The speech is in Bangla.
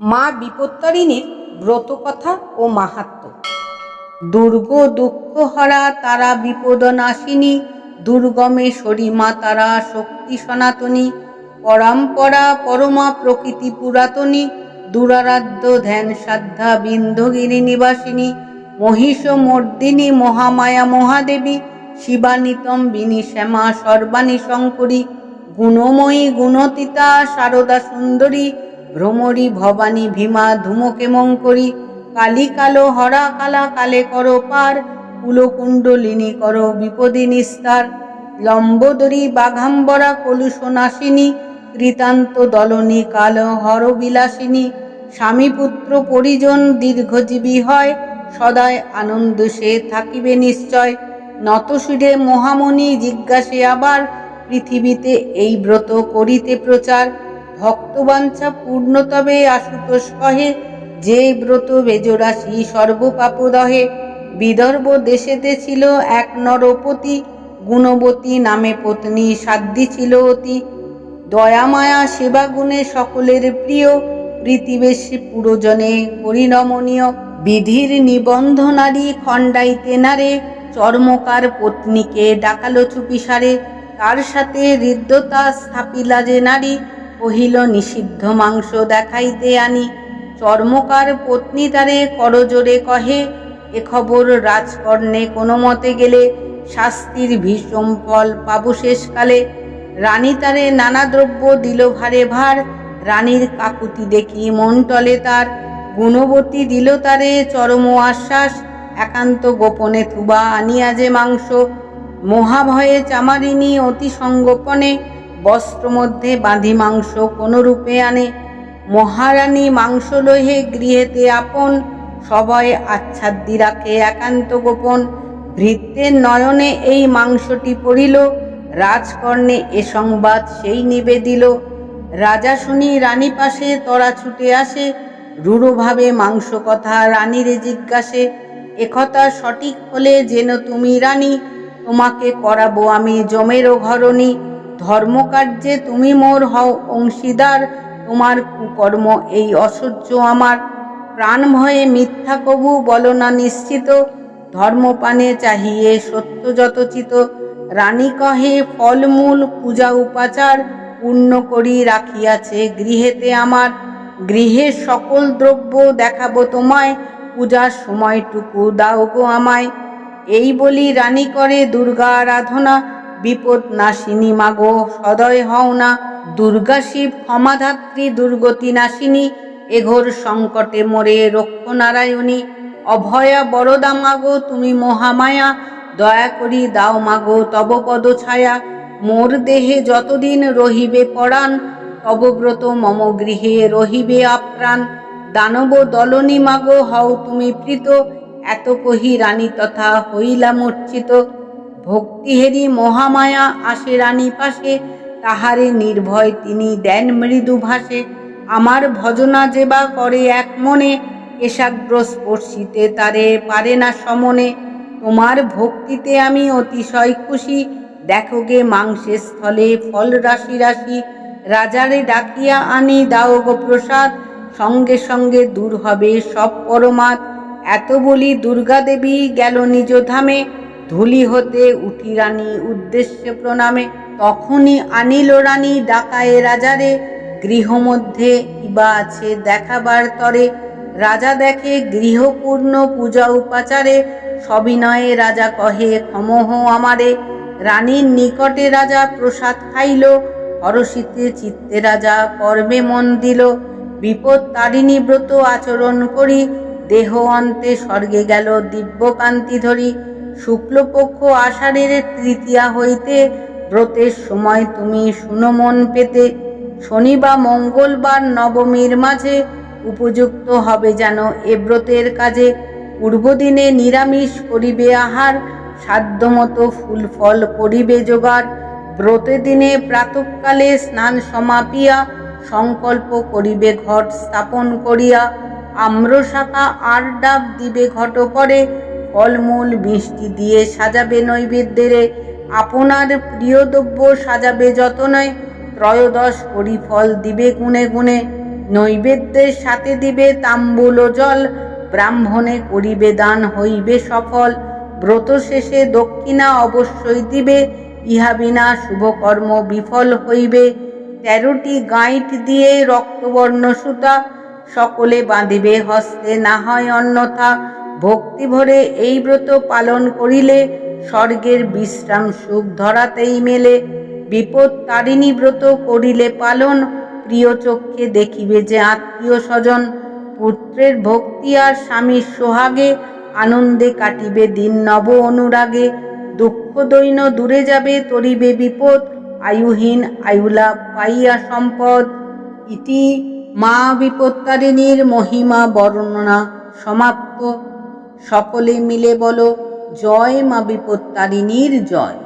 মা বিপত্তারিণীর ব্রতকথা ও মাহাত্ম্য দুর্গ দুঃখ হরা তারা বিপদ নাশিনী, দুর্গমে সরি মা তারা শক্তি সনাতনী, পরাম্পরা পরমা প্রকৃতি পুরাতনী, দুরারাধ্য ধ্যান সাধ্যা বিন্ধগিরি নিবাসিনী, মহিষ মর্দিনী মহামায়া মহাদেবী, শিবানিতম বিনি শ্যামা সর্বাণী শঙ্করী, গুণময়ী গুণতিতা সারদা সুন্দরী ভ্রমরী ভবানী ভীমা ধুমকে মঙ্করী কালী কালো হরা কালা কালে করো পার, কুলকুণ্ডলিনী করো বিপদী নিস্তার। লম্বোদরী বাঘাম্বরা কলুষনাশিনী কৃতান্ত দলনী কাল হরবিলাসিনী স্বামী পুত্র পরিজন দীর্ঘজীবী হয়, সদায় আনন্দ সে থাকিবে নিশ্চয়। নতশিরে মহামণি জিজ্ঞাসে আবার, পৃথিবীতে এই ব্রত করিতে প্রচার। ভক্তবাঞ্ছা পূর্ণতবে আশুতোষ কহে, যে ব্রত বেজরাশি সর্বপাপদহে। বিদর্ভ দেশেতে ছিল এক নরপতি, গুণবতী নামে পত্নী সাধ্যী ছিল অতি। দয়ামায়া সেবা গুণে সকলের প্রিয়, প্রীতিবেশী পুরোজনে পরিণমনীয়। বিধির নিবন্ধ নারী খণ্ডাইতে নারে, চর্মকার পত্নীকে ডাকালো চুপিসারে। তার সাথে হৃদ্যতা স্থাপিলা যে নারী কহিল, নিষিদ্ধ মাংস দেখাইতে আনি। চর্মকার পত্নী তারে করজোরে কহে, এ খবর রাজকর্ণে কোনো মতে গেলে শাস্তির ভীষণ ফল পাবো শেষকালে। রানী তারে নানা দ্রব্য দিল ভারে ভার। রানীর কাকুতি দেখি মন টলে তার। গুণবতী দিল তারে চরম আশ্বাস। একান্ত গোপনে থুবা আনিয়া যে মাংস। মহাভয়ে চামারিনী অতি সঙ্গোপনে বস্ত্র মধ্যে বাঁধি মাংস কোন রূপে আনে। মহারানী মাংস লোহে গৃহেতে আপন, সবাই আচ্ছাদ্দি রাখে একান্ত গোপন। ভৃত্যের নয়নে এই মাংসটি পড়িল, রাজকর্ণে এ সংবাদ সেই নিবেদিল। রাজা শুনি রানী পাশে তরা ছুটে আসে, রূঢ়ভাবে মাংস কথা রানীরে জিজ্ঞাসে একথা সঠিক হলে যেন তুমি রানী, তোমাকে করাবো আমি জমেরও ঘরণী। ধর্মকার্যে তুমি মোর হও অংশীদার, তোমার কুকর্ম এই অসহ্য আমার। প্রাণ ভয়ে মিথ্যা কবু বলো না নিশ্চিত, ধর্মপানে চাহিয়ে সত্য যতচিত। রানী কহে, ফলমূল পূজা উপাচার পূর্ণ করি রাখিয়াছে গৃহেতে আমার। গৃহের সকল দ্রব্য দেখাবো তোমায়, পূজার সময়টুকু দাও গো আমায়। এই বলি রানী করে দুর্গা আরাধনা বিপদ নাশিনী মাগো, সদয় হও না। দুর্গা শিব, ক্ষমাধাত্রী, দুর্গতি নাশিনী এঘোর সংকটে মোরে রক্ষনারায়ণী অভয়া বরদা মাগো, তুমি মহামায়া, দয়া করি দাও মাগো তব পদ ছায়া। মোর দেহে যতদিন রহিবে পরাণ, তব ব্রত মম গৃহে রহিবে আপ্রাণ। দানব দলনী মাগো, হও তুমি প্রীত। এত কহি রানী তথা হইলা মূর্ছিত ভক্তিহেরি মহামায়া আসে রানী পাশে, তাহারে নির্ভয় তিনি দেন মৃদু ভাসে আমার ভজনা যেবা করে এক মনে কেশাগ্র স্পর্শিতে তারে পারে না সমনে, তোমার ভক্তিতে আমি অতিশয় খুশি, দেখো গে মাংসের স্থলে ফল রাশি রাশি, রাজারে ডাকিয়া আনি দাও গো প্রসাদ, সঙ্গে সঙ্গে দূর হবে সব পরমাত এত বলি দুর্গা দেবী গেল নিজ ধামে ধুলি হতে উঠি রানী উদ্দেশ্যে প্রণামে, তখনই আনিল রানী ডাকায়ে রাজারে। গৃহমধ্যে কিবা আছে দেখাবার তরে, রাজা দেখে গৃহপূর্ণ পূজা উপাচারে। সবিনয়ে রাজা কহে, ক্ষমহ আমারে। রানীর নিকটে রাজা প্রসাদ খাইল, হরষিতে চিত্তে রাজা কর্মে মন দিল। বিপদ তারিণী ব্রত আচরণ করি, দেহ অন্তে স্বর্গে গেল দিব্যকান্তি ধরি। শুক্লপক্ষ আষাঢ়ের তৃতীয়া হইতে ব্রতের সময় তুমি সুনমন পেতে। শনি বা মঙ্গলবার নবমীর মাঝে উপযুক্ত হবে যেন এ ব্রতের কাজে। পূর্বদিনে নিরামিষ করিবে আহার, সাধ্যমতো ফুল ফল করিবে জোগাড়। ব্রতে দিনে প্রাতকালে স্নান সমাপিয়া, সংকল্প করিবে ঘট স্থাপন করিয়া। আম্রশাখা আর ডাব দিবে ঘট পরে ফলমূল, মিষ্টি দিয়ে সাজাবে নৈবেদ্যেরে আপনার প্রিয় দ্রব্য সাজাবে যতনয়, ত্রয়োদশ করি ফল দিবে গুনে গুনে নৈবেদ্যের সাথে দিবে তাম্বুল ও জল, ব্রাহ্মণে করিবে দান হইবে সফল। ব্রত শেষে দক্ষিণা অবশ্যই দিবে, ইহা বিনা শুভকর্ম বিফল হইবে। তেরোটি গাঁইট দিয়ে রক্তবর্ণ সুতা, সকলে বাঁধিবে হস্তে, না হয় অন্যথা ভক্তি ভরে এই ব্রত পালন করিলে স্বর্গের বিশ্রাম সুখ ধরাতেই মেলে। বিপদ তারিণী ব্রত করিলে পালন, প্রিয় চক্ষে দেখিবে যে আত্মীয় স্বজন। পুত্রের ভক্তি আর স্বামীর সোহাগে আনন্দে কাটিবে দিন নব অনুরাগে। দুঃখ দৈন্য দূরে যাবে, তরিবে বিপদ। আয়ুহীন আয়ুলাভ পাইয়া সম্পদ। ইতি মা বিপত্তারিণীর মহিমা বর্ণনা। সমাপ্ত। সকলে মিলে বলো জয় মা বিপত্তারিণীর জয়।